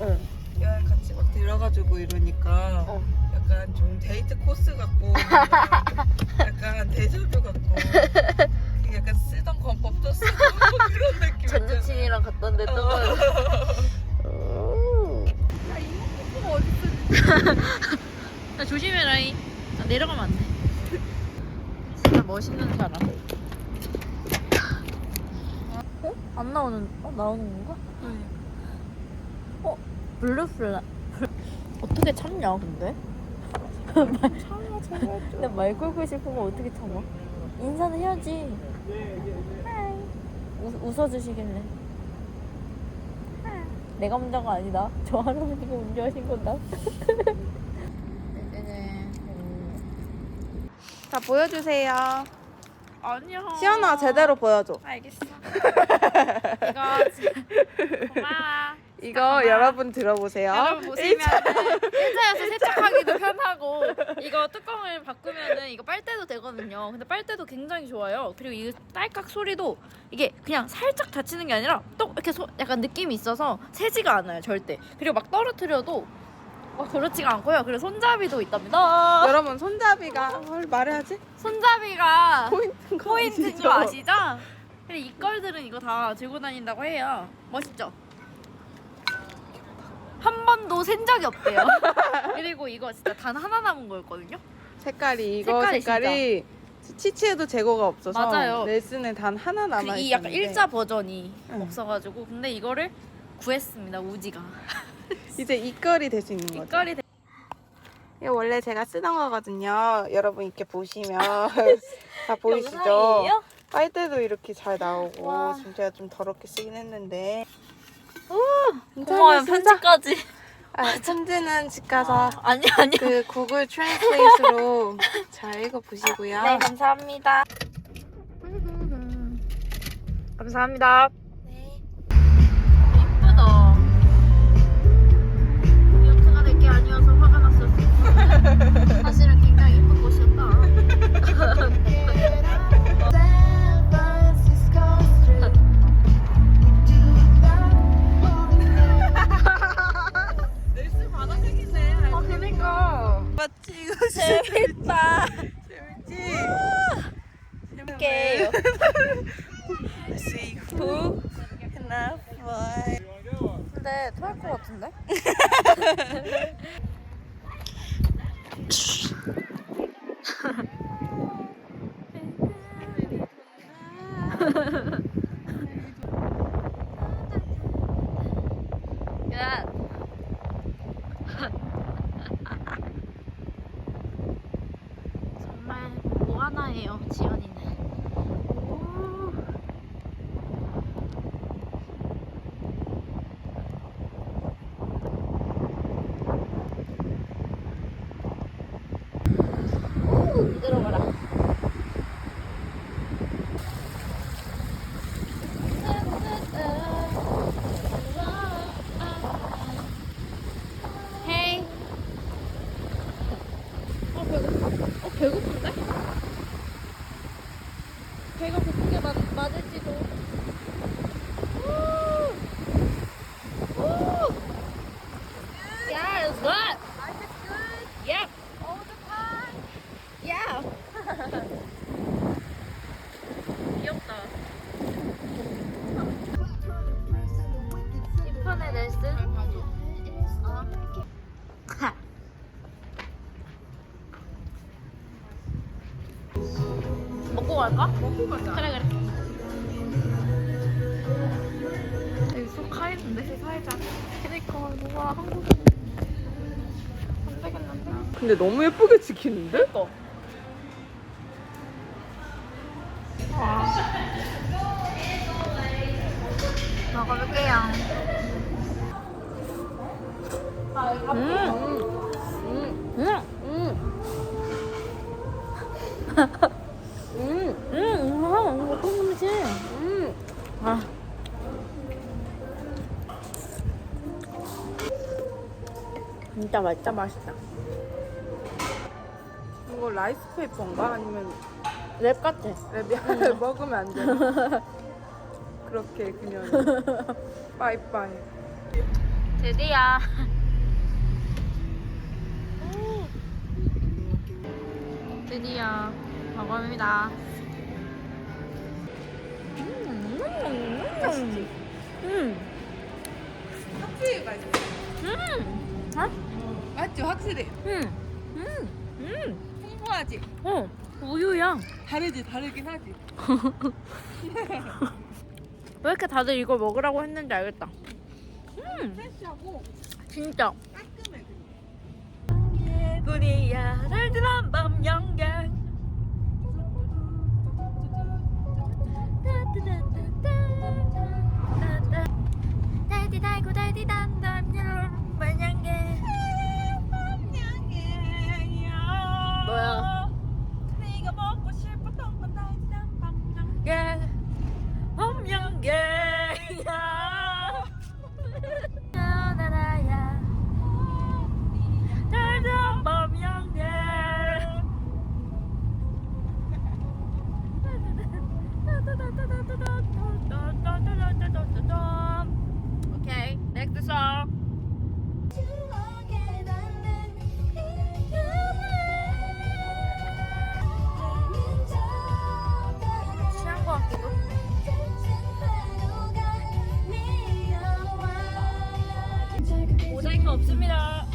응. 여행 같이 막 데려가지고 이러니까 어. 약간 좀 데이트 코스 같고 약간 데자뷰 같고 약간 쓰던 권법도 쓰고 그런 느낌 전 여친이랑 갔던데 또. 오. 야 이거 어딨어 야, 조심해라잉. 아, 내려가면 안 돼. 진짜 멋있는 사람. 어? 안 나오는, 어? 나오는 건가? 어? 블루플라. 어떻게 참냐, 근데? 참아 참아 근데 말 걸고 싶으면 어떻게 참아? 인사는 해야지. 하이. 웃, 웃어주시길래. 하이. 내가 문제가 아니다. 저 할아버지가 문제하신 거다. 자 보여주세요 아니야. 시연아 제대로 보여줘 알겠어. 이거 진- 고마워. 이거 잠깐만. 여러분 들어보세요 여러분 보시면 일자에서 세척하기도 편하고 이거 뚜껑을 바꾸면은 이거 빨대도 되거든요. 근데 빨대도 굉장히 좋아요. 그리고 이 딸깍 소리도 이게 그냥 살짝 다치는 게 아니라 똑 이렇게 소, 약간 느낌이 있어서 새지가 않아요 절대. 그리고 막 떨어뜨려도 막 그렇지가 않고요. 그리고 손잡이도 있답니다. 여러분 손잡이가 뭘 말해야지? 손잡이가 포인트인 거 포인트인? 거 아시죠? 근데 이 걸들은 이거 다 들고 다닌다고 해요. 멋있죠? 한 번도 샌 적이 없대요. 그리고 이거 진짜 단 하나 남은 거였거든요. 색깔이 이거 색깔이 색깔이 치치에도 재고가 없어서 맞아요. 레슨에 단 하나 남아 그 있었는데 이 약간 일자 버전이 응. 없어가지고 근데 이거를 구했습니다. 우지가. 이제 이걸이 될 수 있는 거죠. 이거리 이거 원래 제가 쓰던 거거든요. 여러분 이렇게 보시면 다 보이시죠? 빨대도 이렇게 잘 나오고 와. 제가 좀 더럽게 쓰긴 했는데 고마워요 편지까지. 아, 편지는 집 가서 아니 아니. 그 구글 트랜스레이트로 잘 읽어 보시고요. 네 감사합니다. 감사합니다. See who enough boy. 근데 토할 것 같은데? 야. 정말 뭐 하나예요, 지연이는. 오. 가라. 갈까? 먹고 가자. 그래 그래. 여기 쏙 카있는데 살자. 그니까 누가 한국인 안 되겠는데. 근데 너무 예쁘게 찍히는데? 거. 먹어볼게요. 음. 음, 음. 음, 음, 진짜 맛있다 맛있다. 이거 라이스 페이퍼인가? 아니면 랩 같아. 랩이 먹으면 안 돼. 그렇게 그냥 빠이빠이. 드디어. 드디어 먹어봅니다. 음, 음, 음, 확실히 맛있어. 음, 어? 맞죠? 확실히. 음, 음, 음, 풍부하지? 어, 우유야. 다르지? 다르긴 하지. 왜 이렇게 다들 이걸 먹으라고 했는지 알겠다. 음, 프레쉬하고 진짜. 깔끔해. 분이야 달달한 밤 영경. 달디 달고 달디 단 모자이크 없습니다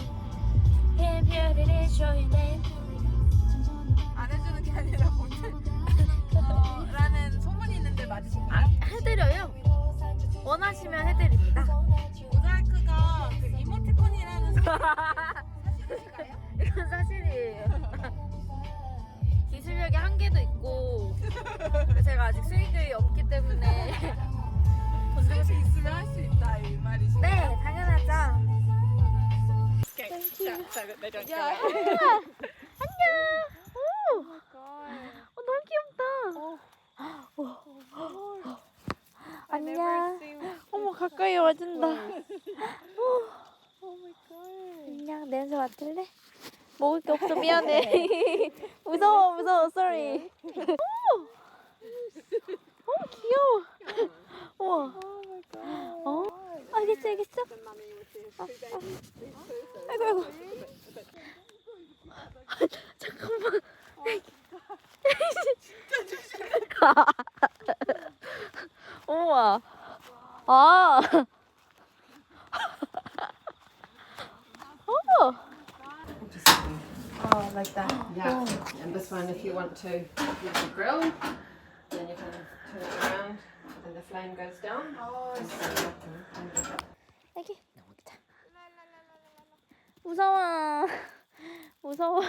안 해주는 게 아니라 못해. 어, 라는 소문이 있는데 맞으신가요? 아, 해드려요 원하시면 해드립니다 모자이크가 그 이모티콘이라는 이건 사실이에요 기술력의 한계도 있고 제가 아직 수익률이 없기 때문에 돈 주고 쓸수 있으면 할 수 있다 이 말이시죠? 네 당연하죠. 자, 자. 안녕. 오, 어, 너무 귀엽다. 오. 안녕. 어머 가까이 와준다. 안녕. 냄새 맡을래? 먹을 게 없어. 미안해. 무서워 무서워. Sorry. 오, 어 귀여워. 우와. 어 알겠어 알겠어 아, 아. 아이고 아이고 잠깐만 우와 아 어. Oh, like that. Yeah. And this one, if you want to use the grill, then you can turn it around and the flame goes down. Oh, 애기 먹자. 무서워. 무서워.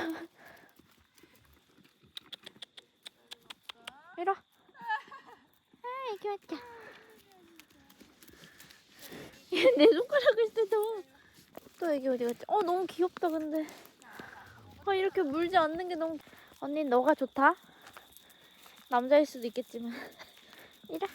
이리 와. 아, 애기 왔다. 얘내 손가락을 뜯어. 또 애기 어디 갔지? 어, 너무 귀엽다, 근데. 아, 이렇게 물지 않는 게 너무. 언니, 너가 좋다? 남자일 수도 있겠지만. 이리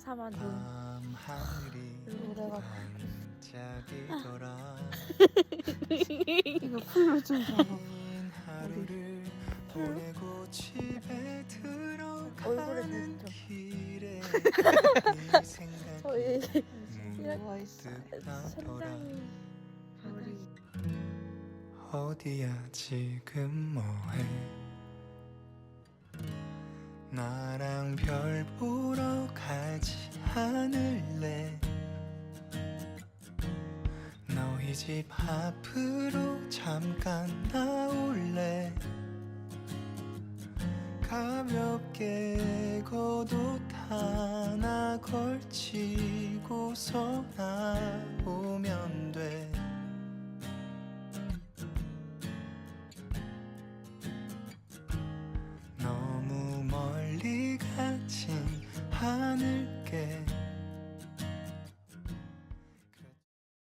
삼아도 밤 하늘이 노래가 이거 풀로 좀 잡아. 긴 하루를 보내고 집에 얼굴에 들어가는. 길에 네 생각이 저희 문득 나더라. 천장이 어디야 지금 뭐해 나랑 별 보러 가지 않을래? 너희 집 앞으로 잠깐 나올래? 가볍게 겉옷 하나 걸치고서 나